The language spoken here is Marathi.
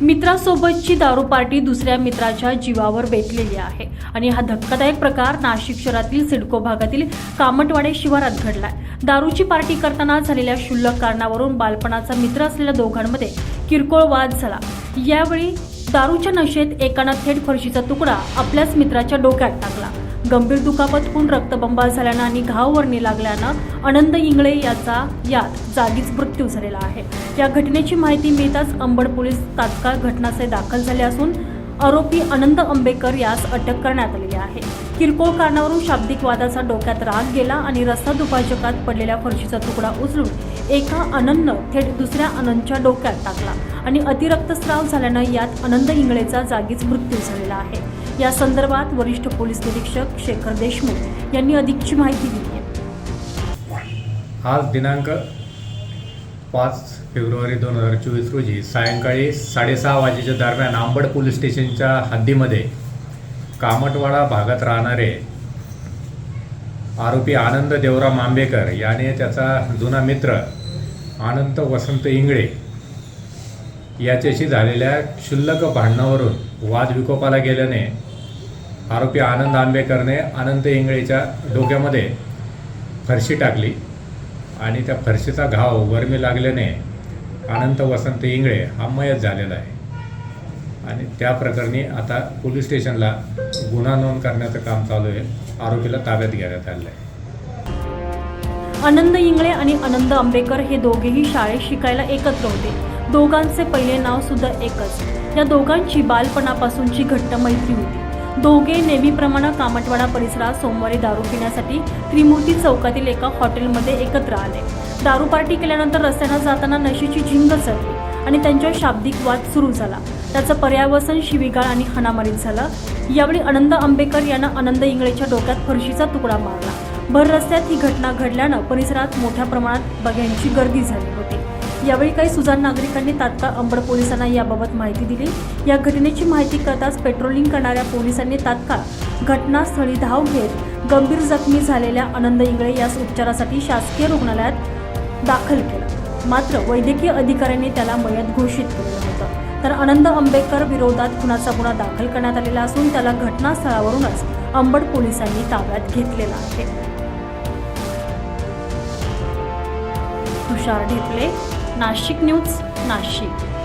मित्रासोबतची दारू पार्टी दुसऱ्या मित्राच्या जीवावर बेतलेली आहे. आणि हा धक्कादायक प्रकार नाशिक शहरातील सिडको भागातील कामटवाडे शिवारात घडलाय. दारूची पार्टी करताना झालेल्या क्षुल्लक कारणावरून बालपणाचा मित्र असलेल्या दोघांमध्ये किरकोळ वाद झाला. यावेळी दारूच्या नशेत एकानं थेट फरशीचा तुकडा आपल्याच मित्राच्या डोक्यात टाकला. गंभीर दुखापत होऊन रक्तबंबाळ झाल्यानं आणि घाव वर्णी लागल्यानं आनंद इंगळे याचा यात जागीच मृत्यू झालेला आहे. या घटनेची माहिती मिळताच अंबड पोलीस तात्काळ घटनास्थळी दाखल झाले असून आरोपी आनंद आंबेकर यास अटक करण्यात आलेली आहे. किरकोळ कारणावरून शाब्दिक वादाचा डोक्यात राग गेला आणि रस्ता दुभाजकात पडलेल्या फरशीचा तुकडा उचलून एका आनंदनं थेट दुसऱ्या आनंदच्या डोक्यात टाकला आणि अतिरक्तस्राव झाल्यानं यात आनंद इंगळेचा जागीच मृत्यू झालेला आहे. या संदर्भात वरिष्ठ पोलीस निरीक्षक शेखर देशमुख यांनी अधिकची माहिती दिली आहे. आज दिनांक पाच फेब्रुवारी दोन हजार चोवीस रोजी सायंकाळी साडेसहा वाजेच्या दरम्यान आंबड पोलीस स्टेशनच्या हद्दीमध्ये कामटवाडा भागात राहणारे आरोपी आनंद देवराम आंबेकर याने त्याचा जुना मित्र आनंद वसंत इंगळे याच्याशी झालेल्या क्षुल्लक भांडणावरून वाद विकोपाला गेल्याने आरोपी आनंद आंबेकरने अनंत इंगळेच्या डोक्यामध्ये फरशी टाकली आणि त्या फरशीचा घाव वर्मी लागल्याने अनंत वसंत इंगळे हा मयत झालेला आहे. आणि त्या प्रकरणी आता पोलीस स्टेशनला गुन्हा नोंद करण्याचं काम चालू आहे. आरोपीला ताब्यात घेण्यात आलेलं आहे. आनंद इंगळे आणि आनंद आंबेकर हे दोघेही शाळेत शिकायला एकत्र होते. दोघांचे पहिले नाव सुद्धा एकच. या दोघांची बालपणापासूनची घट्ट मैत्री होती. दोघे नेहमीप्रमाणे कामटवाडा परिसरात सोमवारी दारू पिण्यासाठी त्रिमूर्ती चौकातील एका हॉटेलमध्ये एकत्र आले. दारू पार्टी केल्यानंतर रस्त्यानं जाताना नशेची झिंग चढली आणि त्यांच्या शाब्दिक वाद सुरू झाला. त्याचं पर्यावसन शिवीगाळ आणि हाणामारीत झालं. यावेळी आनंद आंबेकर यांना आनंद इंगळेच्या डोक्यात फरशीचा तुकडा मारला. भर रस्त्यात ही घटना घडल्यानं परिसरात मोठ्या प्रमाणात बघ्यांची गर्दी झाली होती. यावेळी काही सुजाण नागरिकांनी तात्काळ अंबड पोलिसांना याबाबत माहिती दिली. या घटनेची माहिती कळताच पेट्रोलिंग करणाऱ्या पोलिसांनी तात्काळ घटनास्थळी धाव घेत गंभीर जखमी झालेल्या आनंद इंगळे यास उपचारासाठी शासकीय रुग्णालयात दाखल केलं. मात्र वैद्यकीय अधिकाऱ्यांनी त्याला मयत घोषित केलं होतं. तर आनंद आंबेकर विरोधात खुनाचा गुन्हा दाखल करण्यात आलेला असून त्याला घटनास्थळावरूनच अंबड पोलिसांनी ताब्यात घेतलेला आहे. तुषार ढेपले नाशिक न्यूज नाशिक.